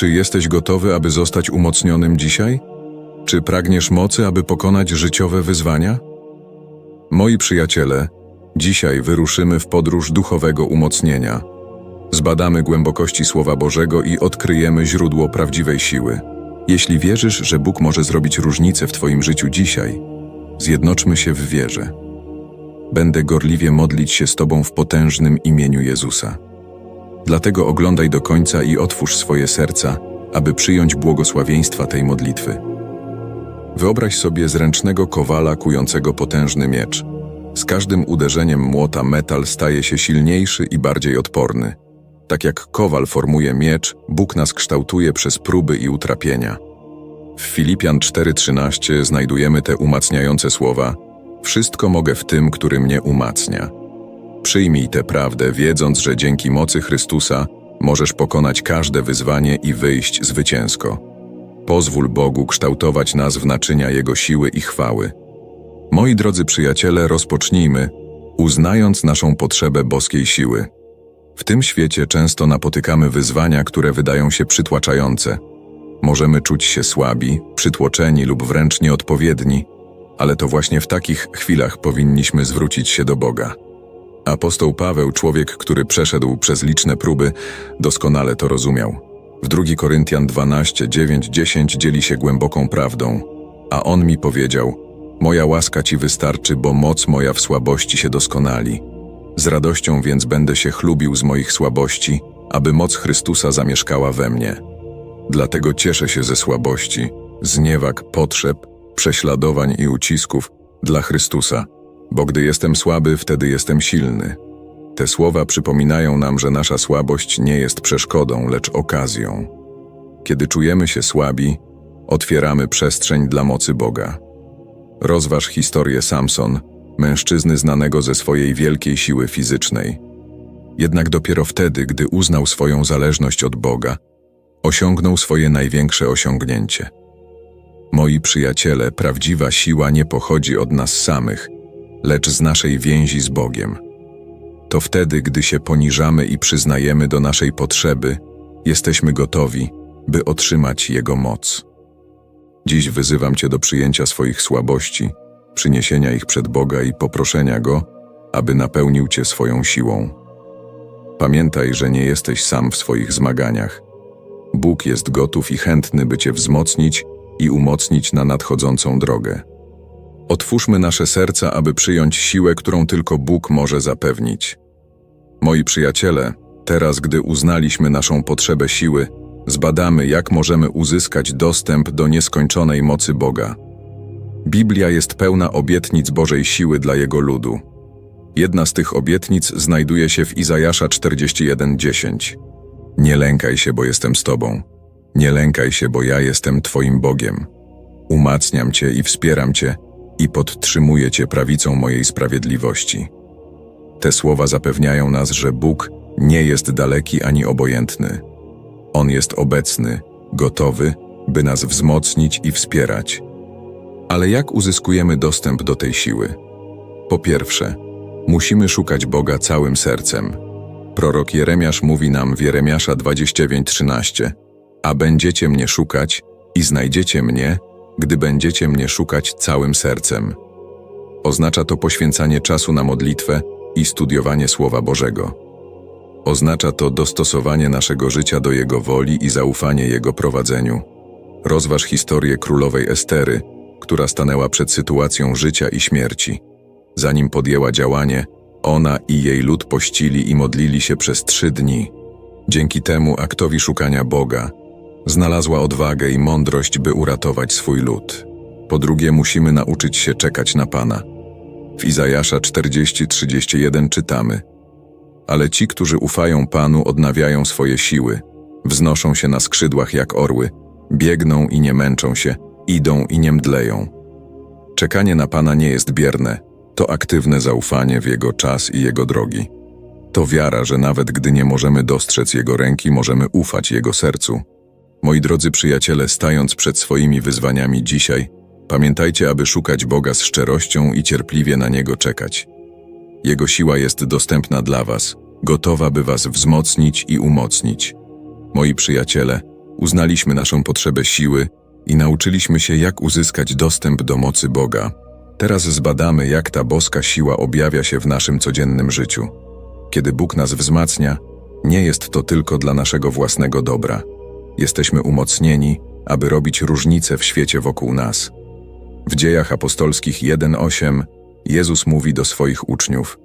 Czy jesteś gotowy, aby zostać umocnionym dzisiaj? Czy pragniesz mocy, aby pokonać życiowe wyzwania? Moi przyjaciele, dzisiaj wyruszymy w podróż duchowego umocnienia. Zbadamy głębokości Słowa Bożego i odkryjemy źródło prawdziwej siły. Jeśli wierzysz, że Bóg może zrobić różnicę w Twoim życiu dzisiaj, zjednoczmy się w wierze. Będę gorliwie modlić się z Tobą w potężnym imieniu Jezusa. Dlatego oglądaj do końca i otwórz swoje serca, aby przyjąć błogosławieństwa tej modlitwy. Wyobraź sobie zręcznego kowala kującego potężny miecz. Z każdym uderzeniem młota metal staje się silniejszy i bardziej odporny. Tak jak kowal formuje miecz, Bóg nas kształtuje przez próby i utrapienia. W Filipian 4:13 znajdujemy te umacniające słowa: Wszystko mogę w tym, który mnie umacnia. Przyjmij tę prawdę, wiedząc, że dzięki mocy Chrystusa możesz pokonać każde wyzwanie i wyjść zwycięsko. Pozwól Bogu kształtować nas w naczynia Jego siły i chwały. Moi drodzy przyjaciele, rozpocznijmy, uznając naszą potrzebę boskiej siły. W tym świecie często napotykamy wyzwania, które wydają się przytłaczające. Możemy czuć się słabi, przytłoczeni lub wręcz nieodpowiedni, ale to właśnie w takich chwilach powinniśmy zwrócić się do Boga. Apostoł Paweł, człowiek, który przeszedł przez liczne próby, doskonale to rozumiał. W 2 Koryntian 12, 9, 10 dzieli się głęboką prawdą, a on mi powiedział: Moja łaska ci wystarczy, bo moc moja w słabości się doskonali. Z radością więc będę się chlubił z moich słabości, aby moc Chrystusa zamieszkała we mnie. Dlatego cieszę się ze słabości, zniewag, potrzeb, prześladowań i ucisków dla Chrystusa, bo gdy jestem słaby, wtedy jestem silny. Te słowa przypominają nam, że nasza słabość nie jest przeszkodą, lecz okazją. Kiedy czujemy się słabi, otwieramy przestrzeń dla mocy Boga. Rozważ historię Samson, mężczyzny znanego ze swojej wielkiej siły fizycznej. Jednak dopiero wtedy, gdy uznał swoją zależność od Boga, osiągnął swoje największe osiągnięcie. Moi przyjaciele, prawdziwa siła nie pochodzi od nas samych, lecz z naszej więzi z Bogiem. To wtedy, gdy się poniżamy i przyznajemy do naszej potrzeby, jesteśmy gotowi, by otrzymać Jego moc. Dziś wyzywam Cię do przyjęcia swoich słabości, przyniesienia ich przed Boga i poproszenia Go, aby napełnił Cię swoją siłą. Pamiętaj, że nie jesteś sam w swoich zmaganiach. Bóg jest gotów i chętny, by Cię wzmocnić i umocnić na nadchodzącą drogę. Otwórzmy nasze serca, aby przyjąć siłę, którą tylko Bóg może zapewnić. Moi przyjaciele, teraz gdy uznaliśmy naszą potrzebę siły, zbadamy, jak możemy uzyskać dostęp do nieskończonej mocy Boga. Biblia jest pełna obietnic Bożej siły dla Jego ludu. Jedna z tych obietnic znajduje się w Izajasza 41:10. Nie lękaj się, bo jestem z Tobą. Nie lękaj się, bo ja jestem Twoim Bogiem. Umacniam Cię i wspieram Cię i podtrzymuję Cię prawicą mojej sprawiedliwości. Te słowa zapewniają nas, że Bóg nie jest daleki ani obojętny. On jest obecny, gotowy, by nas wzmocnić i wspierać. Ale jak uzyskujemy dostęp do tej siły? Po pierwsze, musimy szukać Boga całym sercem. Prorok Jeremiasz mówi nam w Jeremiasza 29:13: A będziecie mnie szukać i znajdziecie mnie, gdy będziecie mnie szukać całym sercem. Oznacza to poświęcanie czasu na modlitwę i studiowanie Słowa Bożego. Oznacza to dostosowanie naszego życia do Jego woli i zaufanie Jego prowadzeniu. Rozważ historię królowej Estery, która stanęła przed sytuacją życia i śmierci. Zanim podjęła działanie, ona i jej lud pościli i modlili się przez trzy dni. Dzięki temu aktowi szukania Boga znalazła odwagę i mądrość, by uratować swój lud. Po drugie, musimy nauczyć się czekać na Pana. W Izajasza 40:31 czytamy: Ale ci, którzy ufają Panu, odnawiają swoje siły, wznoszą się na skrzydłach jak orły, biegną i nie męczą się, idą i nie mdleją. Czekanie na Pana nie jest bierne, to aktywne zaufanie w Jego czas i Jego drogi. To wiara, że nawet gdy nie możemy dostrzec Jego ręki, możemy ufać Jego sercu. Moi drodzy przyjaciele, stając przed swoimi wyzwaniami dzisiaj, pamiętajcie, aby szukać Boga z szczerością i cierpliwie na Niego czekać. Jego siła jest dostępna dla Was, gotowa by Was wzmocnić i umocnić. Moi przyjaciele, Uznaliśmy naszą potrzebę siły i nauczyliśmy się, jak uzyskać dostęp do mocy Boga. Teraz zbadamy, jak ta boska siła objawia się w naszym codziennym życiu. Kiedy Bóg nas wzmacnia, nie jest to tylko dla naszego własnego dobra. Jesteśmy umocnieni, aby robić różnicę w świecie wokół nas. W dziejach apostolskich 1:8 Jezus mówi do swoich uczniów: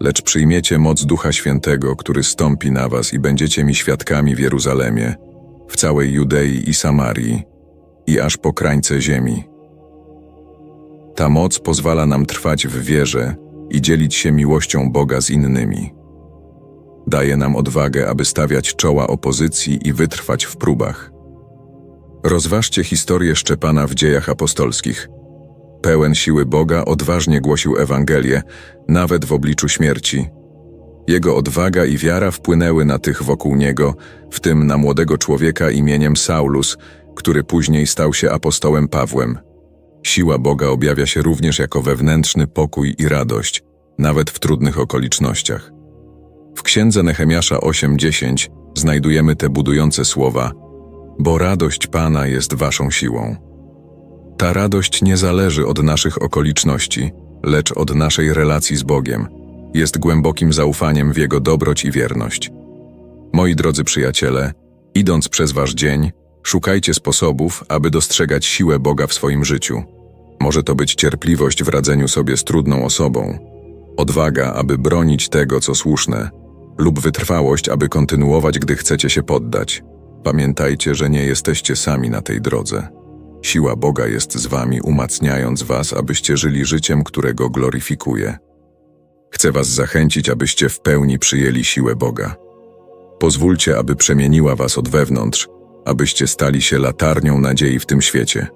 Lecz przyjmiecie moc Ducha Świętego, który stąpi na was i będziecie mi świadkami w Jeruzalemie, w całej Judei i Samarii i aż po krańce ziemi. Ta moc pozwala nam trwać w wierze i dzielić się miłością Boga z innymi. Daje nam odwagę, aby stawiać czoła opozycji i wytrwać w próbach. Rozważcie historię Szczepana w dziejach apostolskich. Pełen siły Boga odważnie głosił Ewangelię, nawet w obliczu śmierci. Jego odwaga i wiara wpłynęły na tych wokół niego, w tym na młodego człowieka imieniem Saulus, który później stał się apostołem Pawłem. Siła Boga objawia się również jako wewnętrzny pokój i radość, nawet w trudnych okolicznościach. W księdze Nehemiasza 8:10 znajdujemy te budujące słowa: Bo radość Pana jest waszą siłą. Ta radość nie zależy od naszych okoliczności, lecz od naszej relacji z Bogiem. Jest głębokim zaufaniem w Jego dobroć i wierność. Moi drodzy przyjaciele, idąc przez wasz dzień, szukajcie sposobów, aby dostrzegać siłę Boga w swoim życiu. Może to być cierpliwość w radzeniu sobie z trudną osobą, odwaga, aby bronić tego, co słuszne, lub wytrwałość, aby kontynuować, gdy chcecie się poddać. Pamiętajcie, że nie jesteście sami na tej drodze. Siła Boga jest z wami, umacniając was, abyście żyli życiem, którego gloryfikuje. Chcę was zachęcić, abyście w pełni przyjęli siłę Boga. Pozwólcie, aby przemieniła was od wewnątrz, abyście stali się latarnią nadziei w tym świecie.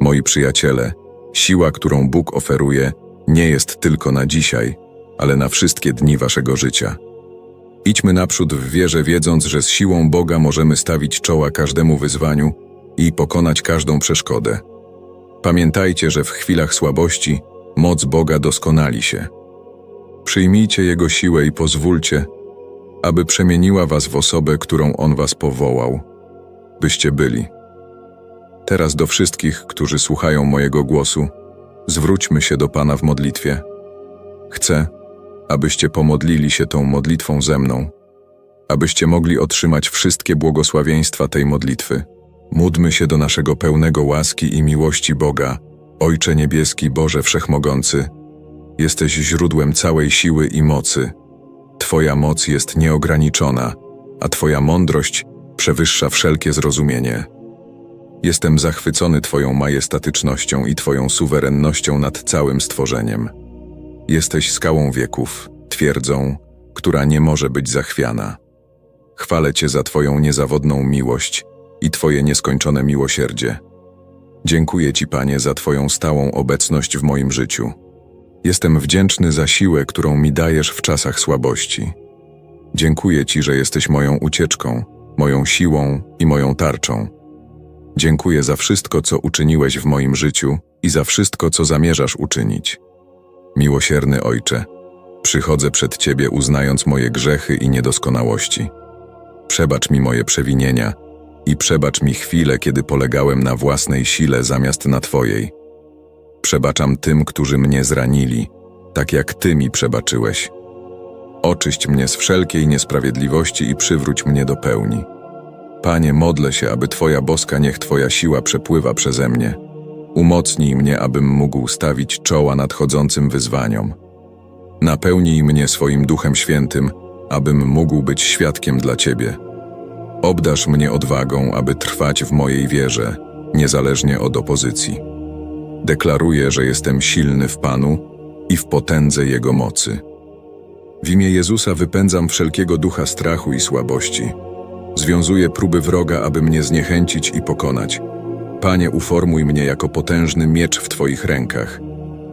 Moi przyjaciele, siła, którą Bóg oferuje, nie jest tylko na dzisiaj, ale na wszystkie dni waszego życia. Idźmy naprzód w wierze, wiedząc, że z siłą Boga możemy stawić czoła każdemu wyzwaniu i pokonać każdą przeszkodę. Pamiętajcie, że w chwilach słabości moc Boga doskonali się. Przyjmijcie Jego siłę i pozwólcie, aby przemieniła was w osobę, którą On was powołał, byście byli. Teraz do wszystkich, którzy słuchają mojego głosu, zwróćmy się do Pana w modlitwie. Chcę, abyście pomodlili się tą modlitwą ze mną, abyście mogli otrzymać wszystkie błogosławieństwa tej modlitwy. Módlmy się do naszego pełnego łaski i miłości Boga, Ojcze Niebieski, Boże Wszechmogący. Jesteś źródłem całej siły i mocy. Twoja moc jest nieograniczona, a Twoja mądrość przewyższa wszelkie zrozumienie. Jestem zachwycony Twoją majestatycznością i Twoją suwerennością nad całym stworzeniem. Jesteś skałą wieków, twierdzą, która nie może być zachwiana. Chwalę Cię za Twoją niezawodną miłość i Twoje nieskończone miłosierdzie. Dziękuję Ci, Panie, za Twoją stałą obecność w moim życiu. Jestem wdzięczny za siłę, którą mi dajesz w czasach słabości. Dziękuję Ci, że jesteś moją ucieczką, moją siłą i moją tarczą. Dziękuję za wszystko, co uczyniłeś w moim życiu i za wszystko, co zamierzasz uczynić. Miłosierny Ojcze, przychodzę przed Ciebie uznając moje grzechy i niedoskonałości. Przebacz mi moje przewinienia i przebacz mi chwilę, kiedy polegałem na własnej sile zamiast na Twojej. Przebaczam tym, którzy mnie zranili, tak jak Ty mi przebaczyłeś. Oczyść mnie z wszelkiej niesprawiedliwości i przywróć mnie do pełni. Panie, modlę się, aby Twoja boska niech Twoja siła przepływa przeze mnie. Umocnij mnie, abym mógł stawić czoła nadchodzącym wyzwaniom. Napełnij mnie swoim Duchem Świętym, abym mógł być świadkiem dla Ciebie. Obdasz mnie odwagą, aby trwać w mojej wierze, niezależnie od opozycji. Deklaruję, że jestem silny w Panu i w potędze Jego mocy. W imię Jezusa wypędzam wszelkiego ducha strachu i słabości. Związuję próby wroga, aby mnie zniechęcić i pokonać. Panie, uformuj mnie jako potężny miecz w Twoich rękach.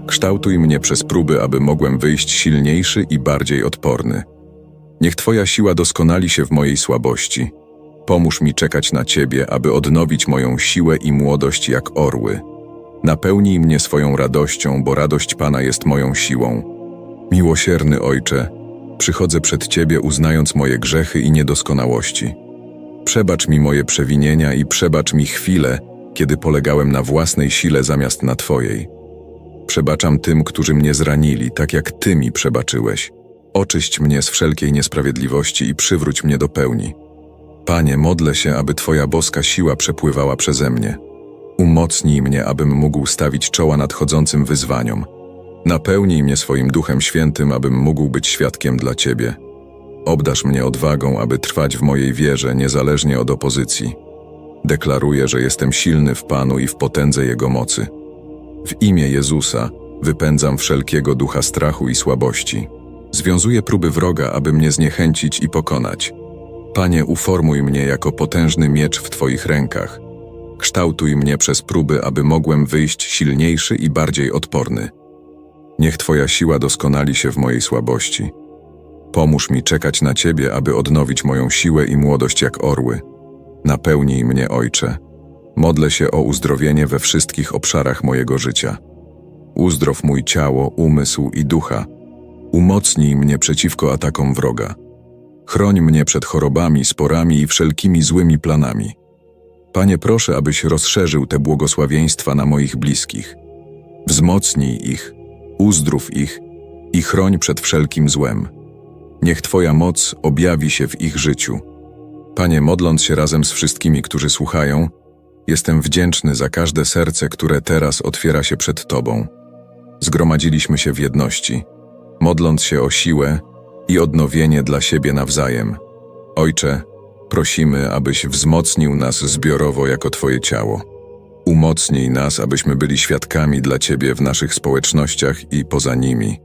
Kształtuj mnie przez próby, aby mogłem wyjść silniejszy i bardziej odporny. Niech Twoja siła doskonali się w mojej słabości. Pomóż mi czekać na Ciebie, aby odnowić moją siłę i młodość jak orły. Napełnij mnie swoją radością, bo radość Pana jest moją siłą. Miłosierny Ojcze, przychodzę przed Ciebie uznając moje grzechy i niedoskonałości. Przebacz mi moje przewinienia i przebacz mi chwile, kiedy polegałem na własnej sile zamiast na Twojej. Przebaczam tym, którzy mnie zranili, tak jak Ty mi przebaczyłeś. Oczyść mnie z wszelkiej niesprawiedliwości i przywróć mnie do pełni. Panie, modlę się, aby Twoja boska siła przepływała przeze mnie. Umocnij mnie, abym mógł stawić czoła nadchodzącym wyzwaniom. Napełnij mnie swoim Duchem Świętym, abym mógł być świadkiem dla Ciebie. Obdasz mnie odwagą, aby trwać w mojej wierze, niezależnie od opozycji. Deklaruję, że jestem silny w Panu i w potędze Jego mocy. W imię Jezusa wypędzam wszelkiego ducha strachu i słabości. Związuję próby wroga, aby mnie zniechęcić i pokonać. Panie, uformuj mnie jako potężny miecz w Twoich rękach. Kształtuj mnie przez próby, aby mogłem wyjść silniejszy i bardziej odporny. Niech Twoja siła doskonali się w mojej słabości. Pomóż mi czekać na Ciebie, aby odnowić moją siłę i młodość jak orły. Napełnij mnie, Ojcze. Modlę się o uzdrowienie we wszystkich obszarach mojego życia. Uzdrow mój ciało, umysł i ducha. Umocnij mnie przeciwko atakom wroga. Chroń mnie przed chorobami, sporami i wszelkimi złymi planami. Panie, proszę, abyś rozszerzył te błogosławieństwa na moich bliskich. Wzmocnij ich, uzdrów ich i chroń przed wszelkim złem. Niech Twoja moc objawi się w ich życiu. Panie, modląc się razem z wszystkimi, którzy słuchają, jestem wdzięczny za każde serce, które teraz otwiera się przed Tobą. Zgromadziliśmy się w jedności, modląc się o siłę i odnowienie dla siebie nawzajem. Ojcze, prosimy, abyś wzmocnił nas zbiorowo jako Twoje ciało. Umocnij nas, abyśmy byli świadkami dla Ciebie w naszych społecznościach i poza nimi.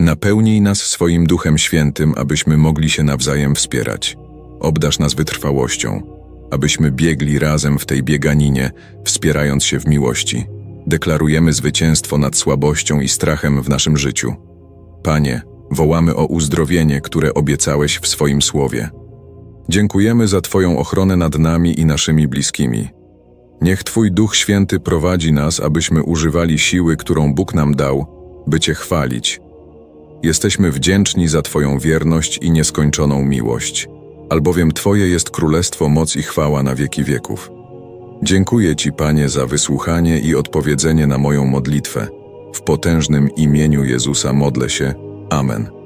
Napełnij nas swoim Duchem Świętym, abyśmy mogli się nawzajem wspierać. Obdasz nas wytrwałością, abyśmy biegli razem w tej bieganinie, wspierając się w miłości. Deklarujemy zwycięstwo nad słabością i strachem w naszym życiu. Panie, wołamy o uzdrowienie, które obiecałeś w swoim słowie. Dziękujemy za Twoją ochronę nad nami i naszymi bliskimi. Niech Twój Duch Święty prowadzi nas, abyśmy używali siły, którą Bóg nam dał, by Cię chwalić. Jesteśmy wdzięczni za Twoją wierność i nieskończoną miłość, albowiem Twoje jest królestwo, moc i chwała na wieki wieków. Dziękuję Ci, Panie, za wysłuchanie i odpowiedzenie na moją modlitwę. W potężnym imieniu Jezusa modlę się. Amen.